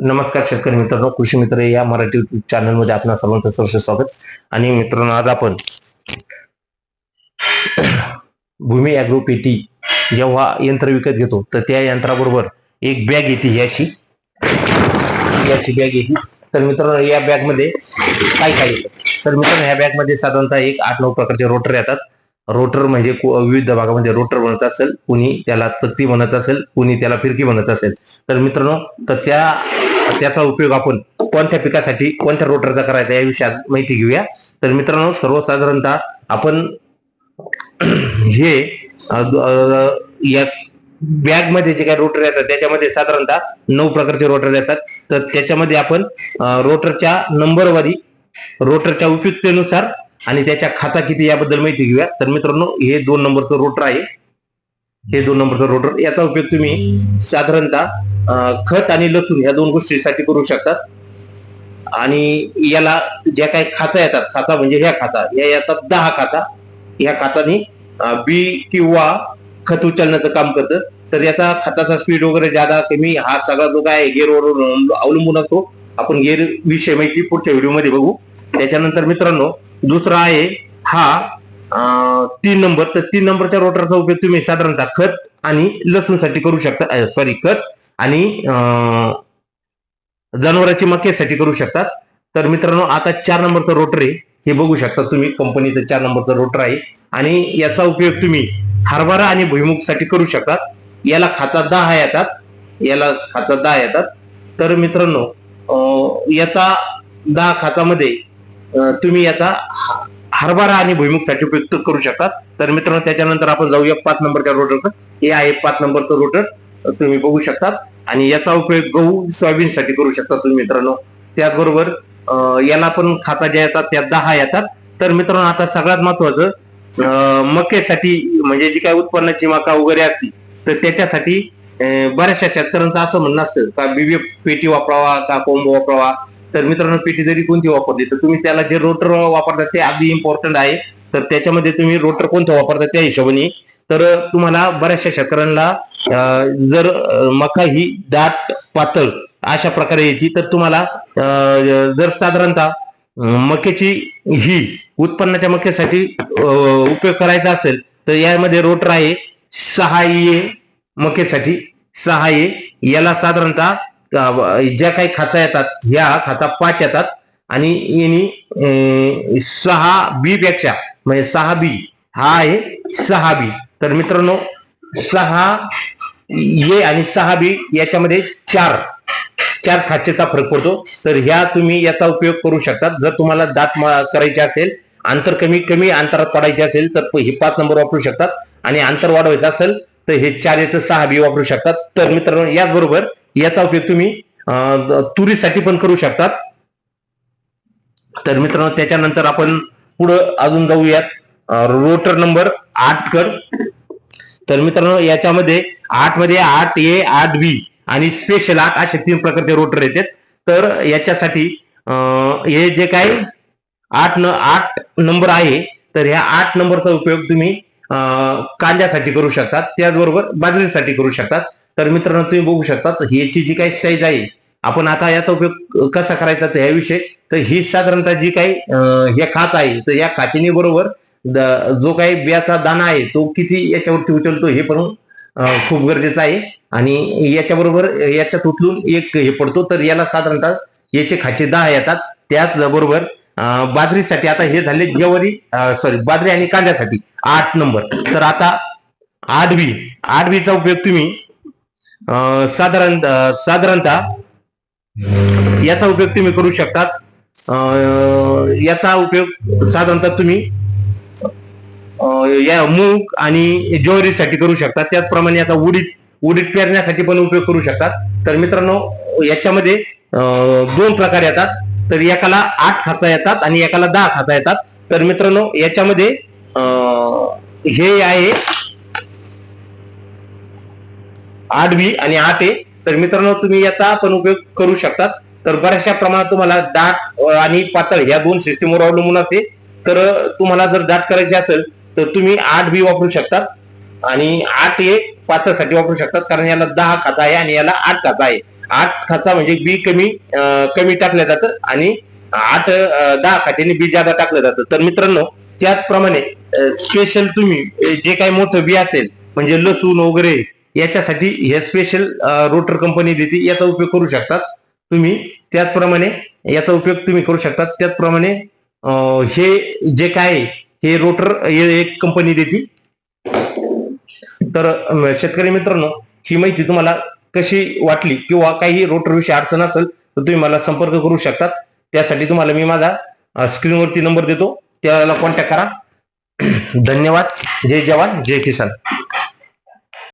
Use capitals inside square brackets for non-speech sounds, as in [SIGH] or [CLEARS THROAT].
नमस्कार शेतकरी मित्रांनो कृषी मित्र या मराठी युट्यूब चॅनलमध्ये सर्वांचं सहर्ष स्वागत. आणि मित्रांनो आज आपण भूमी अॅग्रो पेटी जेव्हा यंत्र विकत घेतो तर त्या यंत्राबरोबर एक बॅग येते याची याची बॅग येते. तर मित्रांनो या बॅगमध्ये काय काय येतं? तर मित्रांनो ह्या बॅगमध्ये साधारणतः एक आठ नऊ प्रकारचे रोटर येतात. रोटर म्हणजे विविध भागामध्ये रोटर बनत असेल कुणी त्याला तत्ती बनत असेल कुणी त्याला फिरकी बनत असेल. तर मित्रांनो तर त्या त्याचा उपयोग आपण कोणत्या पिकासाठी कोणत्या रोटरचा करायचा या विषयात माहिती घेऊया. तर मित्रांनो सर्वसाधारणतः आपण [CLEARS THROAT] हे या बॅगमध्ये जे काही रोटर येतात त्याच्यामध्ये साधारणतः नऊ प्रकारचे रोटर येतात. तर त्याच्यामध्ये आपण रोटरच्या नंबरवारी रोटरच्या उपयुक्तेनुसार आणि त्याच्या खाता किती याबद्दल माहिती घेऊया. तर मित्रांनो हे दोन नंबरचं रोटर आहे. हे दोन नंबरचं रोटर याचा उपयोग तुम्ही साधारणतः खत आणि लसूण या दोन गोष्टीसाठी करू शकतात. आणि याला ज्या काही खाता येतात खाता म्हणजे ह्या खाता या येतात दहा खाता या खाताने बी किंवा खत उचलण्याचं काम करतं. तर याचा खताचा स्पीड वगैरे जादा कमी हा सगळा जो काय गेअरवर अवलंबून असतो. आपण गेअर विषय माहिती पुढच्या व्हिडिओमध्ये बघू. त्याच्यानंतर मित्रांनो दुसरा आहे हा तीन नंबर तर तीन नंबरच्या रोटरचा उपयोग तुम्ही साधारणतः खत आणि लसूणसाठी करू शकता सॉरी खत आणि जनावरांची मक्यासाठी करू शकतात तर मित्रांनो आता चार नंबरचं रोटर आहे. हे बघू शकता तुम्ही कंपनीचं चार नंबरचं रोटर आहे. आणि याचा उपयोग तुम्ही हरभरा आणि भुईमुगसाठी करू शकतात याला खाता दहा येतात. याला खाता दहा येतात. तर मित्रांनो याचा दहा खातामध्ये तुम्ही याचा हरभरा आणि भुईमुगसाठी उपयुक्त करू शकतात. तर मित्रांनो त्याच्यानंतर आपण जाऊया पाच नंबरच्या रोटर हे आहे पाच नंबरचं रोटर तुम्ही बघू शकतात. आणि याचा उपयोग गहू सोयाबीनसाठी करू शकता तुम्ही मित्रांनो. त्याचबरोबर याला पण खाता ज्या येतात त्या दहा येतात. तर मित्रांनो आता सगळ्यात महत्वाचं मक्यासाठी म्हणजे जी काही उत्पन्नाची मका वगैरे असती तर त्याच्यासाठी बऱ्याचशा शेतकऱ्यांचं असं म्हणणं असतं का बीबी पेटी वापरावा का कोंब वापरावा? तर मित्रांनो पेटी जरी कोणती वापरली तर तुम्ही त्याला जे रोटर वापरतात ते अगदी इम्पॉर्टंट आहे. तर त्याच्यामध्ये तुम्ही रोटर कोणतं वापरता त्या हिशोबाने. तर तुम्हाला बऱ्याचशा शेतकऱ्यांना जर मका ही दाट पातळ अशा प्रकारे येते तर तुम्हाला जर साधारणतः मक्याची ही उत्पन्नाच्या मक्यासाठी उपयोग करायचा असेल तर यामध्ये रोटर आहे सहा ए मक्यासाठी. सहा ए याला साधारणतः ज्या काही खाचा येतात ह्या खाचा पाच येतात. आणि यांनी अं, सहा बी पेक्षा म्हणजे सहा बी हा आहे सहा बी. तर मित्रांनो सहा ये आणि सहा बी याच्यामध्ये चार चार खाचेचा फरक पडतो. तर ह्या तुम्ही याचा उपयोग करू शकतात जर तुम्हाला दात मा- करायचे असेल अंतर कमी कमी अंतरात पडायचे असेल तर हे पाच नंबर वापरू शकतात. आणि अंतर वाढवायचं असेल तर हे चार याचं सहा बी वापरू शकतात. तर मित्रांनो याचबरोबर याचा उपयोग तुम्ही तुरीसाठी पण करू शकतात. तर मित्रांनो त्याच्यानंतर आपण पुढं अजून जाऊयात. रोटर नंबर आठ कर. तर मित्रांनो याच्यामध्ये आठमध्ये आठ ए आठ बी आणि स्पेशल आठ असे तीन प्रकारचे रोटर येतात. तर याच्यासाठी हे जे काही आठ न आठ नंबर आहे तर ह्या आठ नंबरचा उपयोग तुम्ही कांद्यासाठी करू शकतात. त्याचबरोबर बाजरीसाठी करू शकतात. तर मित्रांनो तुम्ही बघू शकता ह्याची जी काही साईज आहे आपण आता याचा उपयोग कसा करायचा तर ह्याविषयी तर ही साधारणतः जी काही हे खात आहे तर या खाचीनी बरोबर जो काही बियाचा दाना आहे तो किती याच्यावरती उचलतो हे पण खूप गरजेचं आहे. आणि याच्याबरोबर याच्यात उचलून एक हे पडतो तर याला साधारणतः याचे खाचे दहा येतात. त्याचबरोबर बरोबर बाजरीसाठी आता हे झाले ज्वारी सॉरी बाजरी आणि कांद्यासाठी आठ नंबर तर आता आठ बी आठ बीचा उपयोग तुम्ही साधारण साधारणतः याचा उपयोग तुम्ही करू शकतात. याचा उपयोग साधारणतः तुम्ही या मूग आणि ज्वारीसाठी करू शकतात त्याचप्रमाणे याचा उडीद उडीद पेरण्यासाठी पण उपयोग करू शकतात. तर मित्रांनो याच्यामध्ये दोन प्रकार येतात. तर एकाला आठ खाता येतात आणि एकाला दहा खाता येतात. तर मित्रांनो याच्यामध्ये हे आहे आठ बी आणि आठ ए. तर मित्रांनो तुम्ही याचा पण उपयोग करू शकतात. तर बऱ्याचशा प्रमाणात तुम्हाला दाट आणि पातळ या दोन सिस्टीमवर अवलंबून असते. तर तुम्हाला जर दाट करायची असेल तर तुम्ही आठ बी वापरू शकतात. आणि आठ ए पातळसाठी वापरू शकतात. कारण याला दहा खाता आहे आणि याला आठ खाता आहे. आठ खाचा म्हणजे बी कमी कमी टाकलं जातं आणि आठ दहा खात्याने बी जादा टाकलं जातं. तर मित्रांनो त्याचप्रमाणे स्पेशल तुम्ही जे काही मोठं बी असेल म्हणजे लसूण वगैरे याच्यासाठी हे स्पेशल रोटर कंपनी देते. याचा उपयोग करू शकतात तुम्ही. त्याचप्रमाणे याचा उपयोग तुम्ही करू शकतात. त्याचप्रमाणे हे जे काय आहे, हे रोटर एक कंपनी देते. तर शेतकरी मित्रांनो ही माहिती तुम्हाला कशी वाटली किंवा काही रोटर विषयी अडचण असेल तर तुम्ही मला संपर्क करू शकतात. त्यासाठी तुम्हाला मी माझा स्क्रीनवरती नंबर देतो. त्याला कॉन्टॅक्ट करा. [CLEARS THROAT] धन्यवाद. जय जवान. जय किसान.